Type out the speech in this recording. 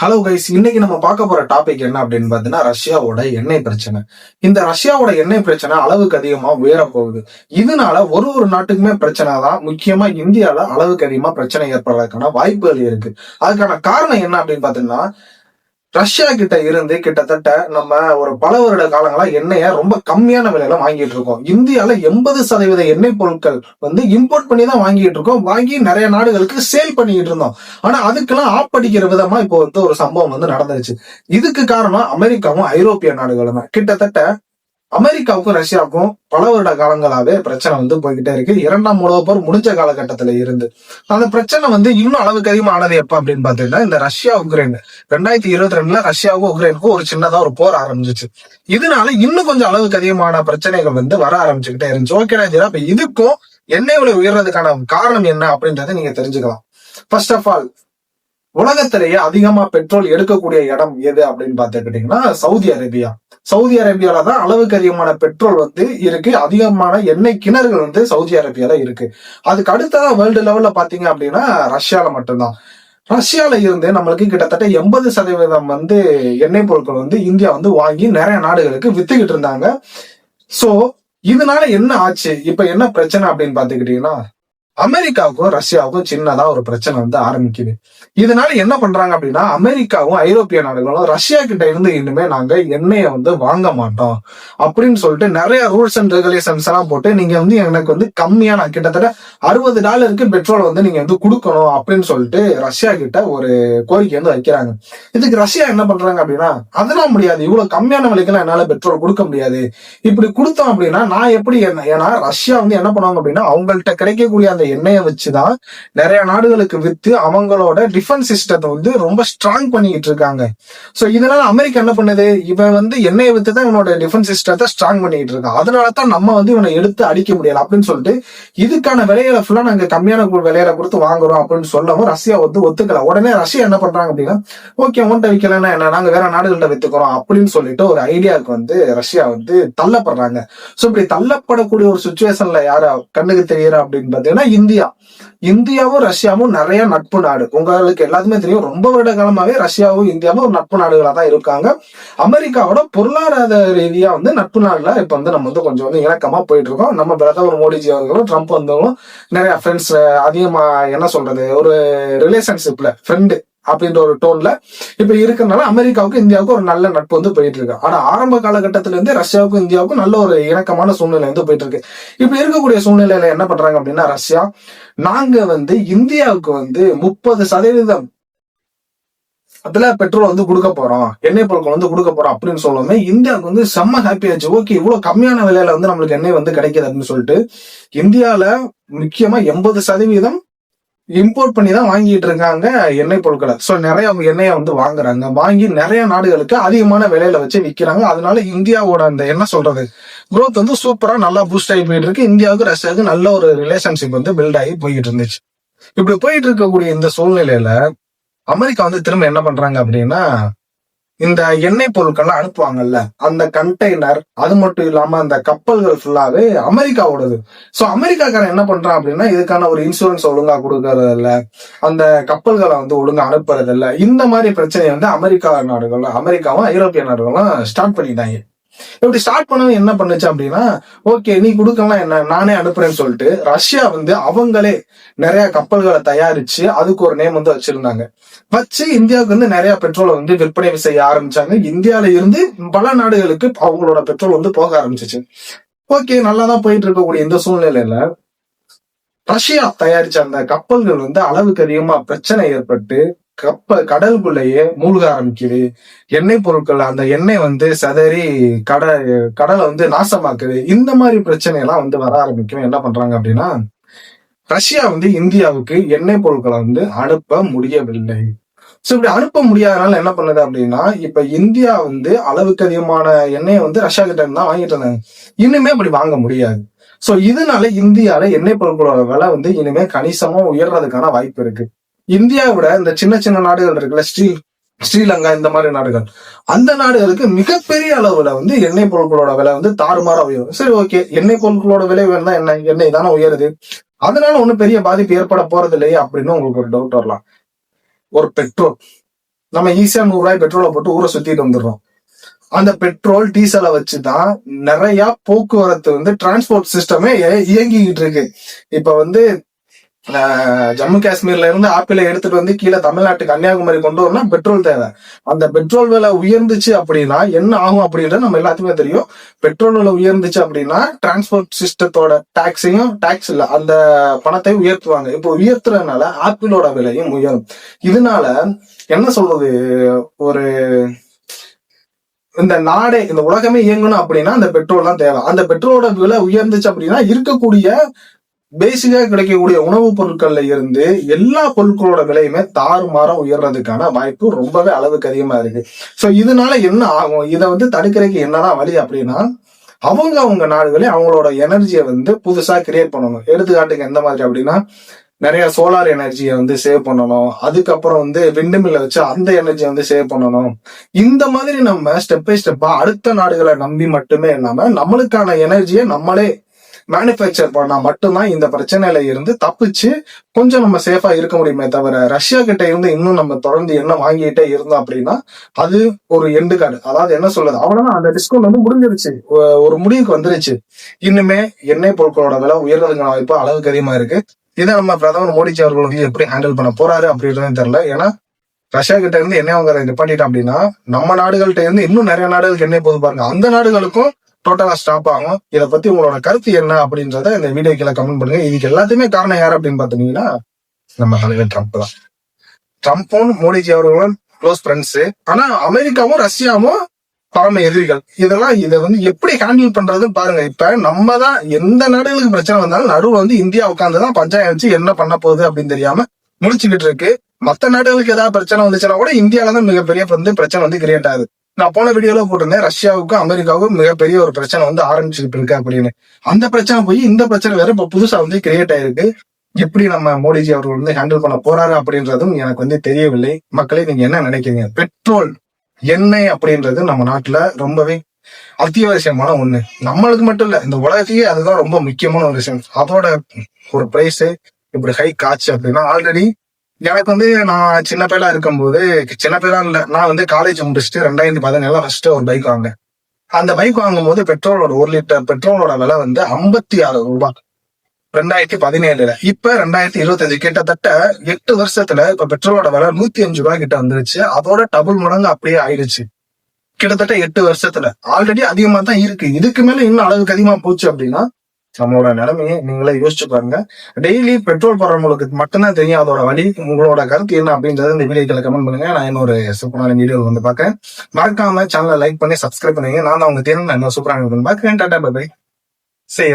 Hello guys இன்னைக்கு நம்ம பார்க்க போற டாபிக் என்ன அப்படின்னு பாத்தீங்கன்னா ரஷ்யாவோட எண்ணெய் பிரச்சனை. இந்த ரஷ்யாவோட எண்ணெய் பிரச்சனை அளவுக்கு அதிகமா உயர போகுது இதனால ஒரு ஒரு நாட்டுக்குமே பிரச்சனை தான். முக்கியமா இந்தியால அளவுக்கு அதிகமா பிரச்சனை ஏற்படுறதுக்கான வாய்ப்புகள் இருக்கு. அதுக்கான காரணம் என்ன அப்படின்னு பாத்தீங்கன்னா ரஷ்யா கிட்ட இருந்து கிட்டத்தட்ட நம்ம ஒரு பல வருட காலங்களா எண்ணெய ரொம்ப கம்மியான விலையில வாங்கிட்டு இருக்கோம். இந்தியால எண்பது சதவீத எண்ணெய் பொருட்கள் வந்து இம்போர்ட் பண்ணி தான் வாங்கிட்டு இருக்கோம். வாங்கி நிறைய நாடுகளுக்கு சேல் பண்ணிட்டு இருந்தோம். ஆனா அதுக்கெல்லாம் ஆப்படிக்கிற விதமா இப்போ வந்து ஒரு சம்பவம் வந்து நடந்துருச்சு. இதுக்கு காரணம் அமெரிக்காவும் ஐரோப்பிய நாடுகளும் தான். கிட்டத்தட்ட அமெரிக்காவுக்கும் ரஷ்யாவுக்கும் பல வருட காலங்களாவே பிரச்சனை வந்து போய்கிட்டே இருக்கு. இரண்டாம் உலக போர் முடிஞ்ச காலகட்டத்துல இருந்து. அந்த பிரச்சனை வந்து இன்னும் அளவுக்கு அதிகமானது எப்ப அப்படின்னு பாத்தீங்கன்னா இந்த ரஷ்யா உக்ரைன். ரெண்டாயிரத்தி இருபத்தி ரெண்டுல ரஷ்யாவுக்கும் உக்ரைனுக்கும் ஒரு சின்னதா ஒரு போர் ஆரம்பிச்சிச்சு. இதனால இன்னும் கொஞ்சம் அளவுக்கு அதிகமான பிரச்சனைகள் வந்து வர ஆரம்பிச்சுக்கிட்டே இருந்துச்சு. ஓகே ராஜா இப்ப இதுக்கும் எண்ணெய் விலை உயர்றதுக்கான காரணம் என்ன அப்படின்றத நீங்க தெரிஞ்சுக்கலாம். ஃபர்ஸ்ட் ஆஃப் ஆல் உலகத்திலேயே அதிகமா பெட்ரோல் எடுக்கக்கூடிய இடம் எது அப்படின்னு பாத்துக்கிட்டீங்கன்னா சவுதி அரேபியா. சவுதி அரேபியால தான் அளவுக்கு அதிகமான பெட்ரோல் வந்து இருக்கு. அதிகமான எண்ணெய் கிணறுகள் வந்து சவுதி அரேபியால இருக்கு. அதுக்கு அடுத்ததா வேர்ல்டு லெவல்ல பாத்தீங்க அப்படின்னா ரஷ்யால மட்டும்தான். ரஷ்யால இருந்து நம்மளுக்கு கிட்டத்தட்ட எண்பது சதவீதம் வந்து எண்ணெய் பொருட்கள் வந்து இந்தியா வந்து வாங்கி நிறைய நாடுகளுக்கு வித்துக்கிட்டு இருந்தாங்க. சோ இதனால என்ன ஆச்சு? இப்ப என்ன பிரச்சனை அப்படின்னு பாத்துக்கிட்டீங்கன்னா அமெரிக்காவுக்கும் ரஷ்யாவுக்கும் சின்னதா ஒரு பிரச்சனை வந்து ஆரம்பிக்குது. இதனால என்ன பண்றாங்க அப்படின்னா அமெரிக்காவும் ஐரோப்பிய நாடுகளும் ரஷ்யா கிட்ட இருந்து இனிமே நாங்க எண்ணெயை வந்து வாங்க மாட்டோம் அப்படின்னு சொல்லிட்டு நிறைய ரூல்ஸ் அண்ட் ரெகுலேஷன்ஸ் எல்லாம் போட்டு நீங்க வந்து எனக்கு வந்து கம்மியான கிட்டத்தட்ட அறுபது டாலருக்கு பெட்ரோல் வந்து நீங்க வந்து கொடுக்கணும் அப்படின்னு சொல்லிட்டு ரஷ்யா கிட்ட ஒரு கோரிக்கை வந்து வைக்கிறாங்க. இதுக்கு ரஷ்யா என்ன பண்றாங்க அப்படின்னா அதெல்லாம் முடியாது. இவ்வளவு கம்மியான விலைக்கெல்லாம் என்னால பெட்ரோல் கொடுக்க முடியாது. இப்படி கொடுத்தோம் அப்படின்னா நான் எப்படி என்ன ஏன்னா ரஷ்யா வந்து என்ன பண்ணுவாங்க அப்படின்னா அவங்கள்ட்ட கிடைக்கக்கூடிய அந்த எண்ணெயை வச்சுதான் நிறைய நாடுகளுக்கு வித்து அவங்களோட டிஃபென்ஸ் சிஸ்டத்தை வந்து ரொம்ப ஸ்ட்ராங் பண்ணிக்கிட்டு இருக்காங்க. சோ இதனால அமெரிக்கா என்ன பண்ணுது? இவன் வந்து எண்ணெயை வித்து தான் இவனோட டிஃபென்ஸ் சிஸ்டத்தை ஸ்ட்ராங் பண்ணிட்டு இருக்கான் அதனால தான் நம்ம வந்து இவனை எடுத்து அடிக்க முடியல அப்படின்னு சொல்லிட்டு இதுக்கான விலையில ஃபுல்லா நாங்க கம்மியான விலையில கொடுத்து வாங்குறோம் அப்படின்னு சொல்லவும் ரஷ்யா வந்து ஒத்துக்கல. உடனே ரஷ்யா என்ன பண்றாங்க அப்படின்னா ஓகே உன்ட்ட விற்கலன்னா என்ன? நாங்க வேற நாடுகள்ட்ட வித்துக்கிறோம் அப்படின்னு சொல்லிட்டு ஒரு ஐடியாவுக்கு வந்து ரஷ்யா வந்து தள்ளப்படுறாங்க. சோ இப்படி தள்ளப்படக்கூடிய ஒரு சுச்சுவேஷன்ல யாரா கண்ணுக்கு தெரியற அப்படின்னு பாத்தீங்கன்னா இந்தியா. இந்தியாவும் ரஷ்யாவும் நிறைய நட்பு நாடு. உங்களுக்கு எல்லாத்துக்குமே தெரியும் ரொம்ப வருட காலமாவே ரஷ்யாவும் இந்தியாவும் ஒரு நட்பு நாடுகளா தான் இருக்காங்க. அமெரிக்காவோட பொருளாதார ரீதியா வந்து நட்பு நாடுல இப்ப வந்து நம்ம வந்து கொஞ்சம் வந்து இணக்கமா போயிட்டு இருக்கோம். நம்ம பிரதமர் மோடிஜி அவர்களும் ட்ரம்ப் வந்தவங்களும் நிறைய ஃப்ரெண்ட்ஸ் அதிகமா என்ன சொல்றது ஒரு ரிலேஷன்ஷிப்ல ஃப்ரெண்டு அப்படின்ற ஒரு டோன்ல இப்ப இருக்கிறனால அமெரிக்காவுக்கும் இந்தியாவுக்கும் ஒரு நல்ல நட்பு வந்து போயிட்டு இருக்கு ஆனா ஆரம்ப காலகட்டத்தில இருந்து ரஷ்யாவுக்கும் இந்தியாவுக்கும் நல்ல ஒரு இணக்கமான சூழ்நிலை வந்து போயிட்டு இருக்கு இப்ப இருக்கக்கூடிய சூழ்நிலையில என்ன பண்றாங்க அப்படின்னா ரஷ்யா நாங்க வந்து இந்தியாவுக்கு வந்து முப்பது சதவீதம் அதுல பெட்ரோல் வந்து கொடுக்க போறோம் எண்ணெய் பொருட்கள் வந்து கொடுக்க போறோம் அப்படின்னு சொல்லவுமே இந்தியாவுக்கு வந்து செம்ம ஹாப்பி ஆச்சு. ஓகே இவ்வளவு கம்மியான விலையில வந்து நம்மளுக்கு எண்ணெய் வந்து கிடைக்குது அப்படின்னு சொல்லிட்டு இந்தியால முக்கியமா எண்பது சதவீதம் இம்போர்ட் பண்ணி தான் வாங்கிட்டு இருக்காங்க எண்ணெய் பொருட்களை. ஸோ நிறைய அவங்க எண்ணெயை வந்து வாங்குறாங்க. வாங்கி நிறைய நாடுகளுக்கு அதிகமான விலையில வச்சு விற்கிறாங்க அதனால இந்தியாவோட அந்த என்ன சொல்றது குரோத் வந்து சூப்பரா நல்லா பூஸ்ட் ஆகி போயிட்டு இருக்கு. இந்தியாவுக்கு ரஷ்யாவுக்கு நல்ல ஒரு ரிலேஷன்ஷிப் வந்து பில்ட் ஆகி போயிட்டு இருந்துச்சு. இப்படி போயிட்டு இருக்கக்கூடிய இந்த சூழ்நிலையில அமெரிக்கா வந்து திரும்ப என்ன பண்றாங்க அப்படின்னா இந்த எண்ணெய் பொருட்கள்லாம் அனுப்புவாங்கல்ல அந்த கண்டெய்னர் அது மட்டும் இல்லாம அந்த கப்பல்கள் ஃபுல்லாவே அமெரிக்காவோடது. சோ அமெரிக்காக்காரன் என்ன பண்றான் அப்படின்னா இதுக்கான ஒரு இன்சூரன்ஸ் ஒழுங்கா கொடுக்கறது இல்ல அந்த கப்பல்களை வந்து ஒழுங்கா அனுப்புறது இல்ல இந்த மாதிரி பிரச்சனையை வந்து அமெரிக்கா நாடுகள் அமெரிக்காவும் ஐரோப்பிய நாடுகளும் ஸ்டார்ட் பண்ணிட்டாங்க. இப்படி ஸ்டார்ட் பண்ணது என்ன பண்ணுச்சு அப்படின்னா ஓகே நீ கொடுக்கலாம் என்ன நானே அனுப்புறேன்னு சொல்லிட்டு ரஷ்யா வந்து அவங்களே நிறைய கப்பல்களை தயாரிச்சு அதுக்கு ஒரு நேம் வந்து வச்சிருந்தாங்க. வச்சு இந்தியாவுக்கு வந்து நிறைய பெட்ரோலை வந்து விற்பனை செய்ய ஆரம்பிச்சாங்க. இந்தியால இருந்து பல நாடுகளுக்கு அவங்களோட பெட்ரோல் வந்து போக ஆரம்பிச்சிச்சு. ஓகே நல்லா தான் போயிட்டு இருக்கக்கூடிய இந்த சூழ்நிலையில ரஷ்யா தயாரிச்ச அந்த கப்பல்கள் வந்து அளவுக்கு அதிகமா பிரச்சனை ஏற்பட்டு கப்ப கடலுக்குள்ளேயே மூழ்க ஆரம்பிக்குது. எண்ணெய் பொருட்கள் அந்த எண்ணெய் வந்து சதறி கடல் கடலை வந்து நாசமாக்குது. இந்த மாதிரி பிரச்சனை எல்லாம் வந்து வர ஆரம்பிக்கும். என்ன பண்றாங்க அப்படின்னா ரஷ்யா வந்து இந்தியாவுக்கு எண்ணெய் பொருட்களை வந்து அனுப்ப முடியவில்லை. சோ இப்படி அனுப்ப முடியாதனால என்ன பண்ணுது அப்படின்னா இப்ப இந்தியா வந்து அளவுக்கு அதிகமான எண்ணெயை வந்து ரஷ்யா கிட்ட இருந்து தான் வாங்கிட்டு இருந்தாங்க. இன்னுமே அப்படி வாங்க முடியாது. சோ இதனால இந்தியால எண்ணெய் பொருட்களோட விலை வந்து இனிமே கணிசமா உயர்றதுக்கான வாய்ப்பு இருக்கு. இந்தியாவோட இந்த சின்ன சின்ன நாடுகள் இருக்குல்ல ஸ்ரீ ஸ்ரீலங்கா இந்த மாதிரி நாடுகள். அந்த நாடுகளுக்கு மிகப்பெரிய அளவுல வந்து எண்ணெய் பொருட்களோட விலை வந்து தாறுமாறா உயரும். சரி ஓகே. எண்ணெய் பொருட்களோட விலை வேணும்னா என்ன? எண்ணெய் தானே உயருது. அதனால ஒன்றும் பெரிய பாதிப்பு ஏற்பட போறது இல்லையே அப்படின்னு உங்களுக்கு ஒரு டவுட் வரலாம். ஒரு பெட்ரோல் நம்ம ஈஸியா நூறு ரூபாய் பெட்ரோலை போட்டு ஊரை சுத்திட்டு வந்துடுறோம். அந்த பெட்ரோல் டீசலை வச்சுதான் நிறைய போக்குவரத்து வந்து டிரான்ஸ்போர்ட் சிஸ்டமே இயங்கிக்கிட்டு இருக்கு. இப்ப வந்து ஜம்மு காஷ்மீர்ல இருந்து ஆப்பிளை எடுத்துட்டு வந்து கீழே தமிழ்நாட்டு கன்னியாகுமரி கொண்டு வரணும்னா பெட்ரோல் தேவை. அந்த பெட்ரோல் விலை உயர்ந்துச்சு அப்படின்னா என்ன ஆகும் அப்படின்றது நம்ம எல்லாத்துக்குமே தெரியும். பெட்ரோல் விலை உயர்ந்துச்சு அப்படின்னா டிரான்ஸ்போர்ட் சிஸ்டத்தோட டாக்ஸையும் டாக்ஸ் இல்ல அந்த பணத்தை உயர்த்துவாங்க. இப்போ உயர்த்துறதுனால ஆப்பிளோட விலையும் உயரும். இதனால என்ன சொல்றது? ஒரு இந்த நாடே இந்த உலகமே இயங்கணும் அப்படின்னா அந்த பெட்ரோல் தான் தேவை. அந்த பெட்ரோலோட விலை உயர்ந்துச்சு அப்படின்னா இருக்கக்கூடிய பேசிக்கா கிடைக்கக்கூடிய உணவுப் பொருட்கள்ல இருந்து எல்லா பொருட்களோட விலையுமே தாறுமாறம் உயர்றதுக்கான வாய்ப்பு ரொம்பவே அளவுக்கு அதிகமா இருக்கு. சோ இதனால என்ன ஆகும்? இதை வந்து தடுக்கிறதுக்கு என்னதான் வழி அப்படின்னா அவங்க அவங்க நாடுகளே அவங்களோட எனர்ஜியை வந்து புதுசா கிரியேட் பண்ணணும். எடுத்துக்காட்டுக்கு எந்த மாதிரி அப்படின்னா நிறைய சோலார் எனர்ஜியை வந்து சேவ் பண்ணணும். அதுக்கப்புறம் வந்து விண்டுமில்ல வச்சு அந்த எனர்ஜியை வந்து சேவ் பண்ணணும். இந்த மாதிரி நம்ம ஸ்டெப் பை ஸ்டெப்பா அடுத்த நாடுகளை நம்பி மட்டுமே இல்லாம நம்மளுக்கான எனர்ஜியை நம்மளே மேனுஃபேக்சர் பண்ணா மட்டும்தான் இந்த பிரச்சனையில இருந்து தப்பிச்சு கொஞ்சம் நம்ம சேஃபா இருக்க முடியுமே தவிர ரஷ்யா கிட்ட இருந்து இன்னும் நம்ம தொடர்ந்து என்ன வாங்கிட்டே இருந்தோம் அப்படின்னா அது ஒரு எண்டு கார்டு அதாவது என்ன சொல்றது? அவ்வளவுதான். அந்த டிஸ்கவுண்ட் வந்து முடிஞ்சிருச்சு. ஒரு முடிவுக்கு வந்துருச்சு. இன்னுமே எண்ணெய் பொருட்களோட விலை உயர்றதுக்கான வாய்ப்பு அளவுக்கு அதிகமா இருக்கு. இதை நம்ம பிரதமர் மோடிஜி அவர்கள் வந்து எப்படி ஹேண்டில் பண்ண போறாரு அப்படின்றதும் தெரியல. ஏன்னா ரஷ்யா கிட்ட இருந்து எண்ணெய் வாங்குறத நிப்பாட்டிட்டோம் அப்படின்னா நம்ம நாடுகள்கிட்ட இருந்து இன்னும் நிறைய நாடுகளுக்கு எண்ணெய் போது பாருங்க. அந்த நாடுகளுக்கும் டோட்டலா ஸ்டாப் ஆகும். இதை பத்தி உங்களோட கருத்து என்ன அப்படின்றத இந்த வீடியோ கீழே கமெண்ட் பண்ணுங்க. இதுக்கு எல்லாத்தையுமே காரணம் யார் அப்படின்னு பாத்தீங்கன்னா நம்ம தலைவர் ட்ரம்ப் தான். ட்ரம்ப்பும் மோடிஜி அவர்களும் க்ளோஸ் ஃப்ரெண்ட்ஸ் ஆனா அமெரிக்காவும் ரஷ்யாவும் பரம எதிரிகள். இதெல்லாம் இதை வந்து எப்படி ஹேண்டில் பண்றதுன்னு பாருங்க. இப்ப நம்ம தான் எந்த நாடுகளுக்கு பிரச்சனை வந்தாலும் நடுவு வந்து இந்தியா உட்காந்துதான் பஞ்சாயம் வச்சு என்ன பண்ண போகுது அப்படின்னு தெரியாம முடிச்சுக்கிட்டு இருக்கு. மத்த நாடுகளுக்கு ஏதாவது பிரச்சனை வந்துச்சுன்னா கூட இந்தியால தான் மிகப்பெரிய வந்து பிரச்சனை வந்து கிரியேட் ஆகுது. நான் போன வீடியோல போட்டிருந்தேன். ரஷ்யாவுக்கும் அமெரிக்காவுக்கும் மிகப்பெரிய ஒரு பிரச்சனை வந்து ஆரம்பிச்சுட்டு இருக்கு அப்படின்னு. அந்த பிரச்சனை போய் இந்த பிரச்சனை வேற இப்ப புதுசா வந்து கிரியேட் ஆயிருக்கு. எப்படி நம்ம மோடிஜி அவர்கள் வந்து ஹேண்டில் பண்ண போறாரு அப்படின்றதும் எனக்கு வந்து தெரியவில்லை. மக்களே நீங்க என்ன நினைக்கிறீங்க? பெட்ரோல் எண்ணெய் அப்படின்றது நம்ம நாட்டுல ரொம்பவே அத்தியாவசியமான ஒண்ணு. நம்மளுக்கு மட்டும் இல்ல இந்த உலகத்தையே அதுதான் ரொம்ப முக்கியமான ஒரு விஷயம். அதோட ஒரு பிரைஸ் இப்படி ஹை காச்சு அப்படின்னா ஆல்ரெடி எனக்கு வந்து நான் சின்ன பையலா இருக்கும்போது சின்ன பையலா இல்லை நான் வந்து காலேஜ் முடிச்சுட்டு ரெண்டாயிரத்தி பதினேழுல ஃபர்ஸ்ட் ஒரு பைக் வாங்கினேன். அந்த பைக் வாங்கும்போது பெட்ரோலோட ஒரு லிட்டர் பெட்ரோலோட விலை வந்து ஐம்பத்தி ஆறு ரூபாய். ரெண்டாயிரத்தி பதினேழுல. இப்ப ரெண்டாயிரத்தி இருபத்தஞ்சு கிட்டத்தட்ட எட்டு வருஷத்துல இப்ப பெட்ரோலோட விலை நூத்தி அஞ்சு ரூபாய் கிட்ட வந்துருச்சு. அதோட டபுள் மடங்கு அப்படியே ஆயிடுச்சு. கிட்டத்தட்ட எட்டு வருஷத்துல. ஆல்ரெடி அதிகமா தான் இருக்கு. இதுக்கு மேல இன்னும் அளவுக்கு அதிகமா போச்சு அப்படின்னா நம்மளோட நிலைமையை நீங்களே யோசிச்சு பாருங்க. டெய்லி பெட்ரோல் போடுறவங்களுக்கு மட்டும்தான் தெரியும். அதோட வழி உங்களோட கருத்து என்ன அப்படின்றத இந்த வீடியோக்களை கமெண்ட் பண்ணுங்க. நான் இன்னொரு சூப்பரான வீடியோ வந்து பார்க்கறேன். மறக்காம சேனலை லைக் பண்ணி சப்ஸ்கிரைப் பண்ணுங்க. நான் தான் உங்க தேர்வு நான் இன்னும் சூப்பரான வீடியோ டாடா பை சரி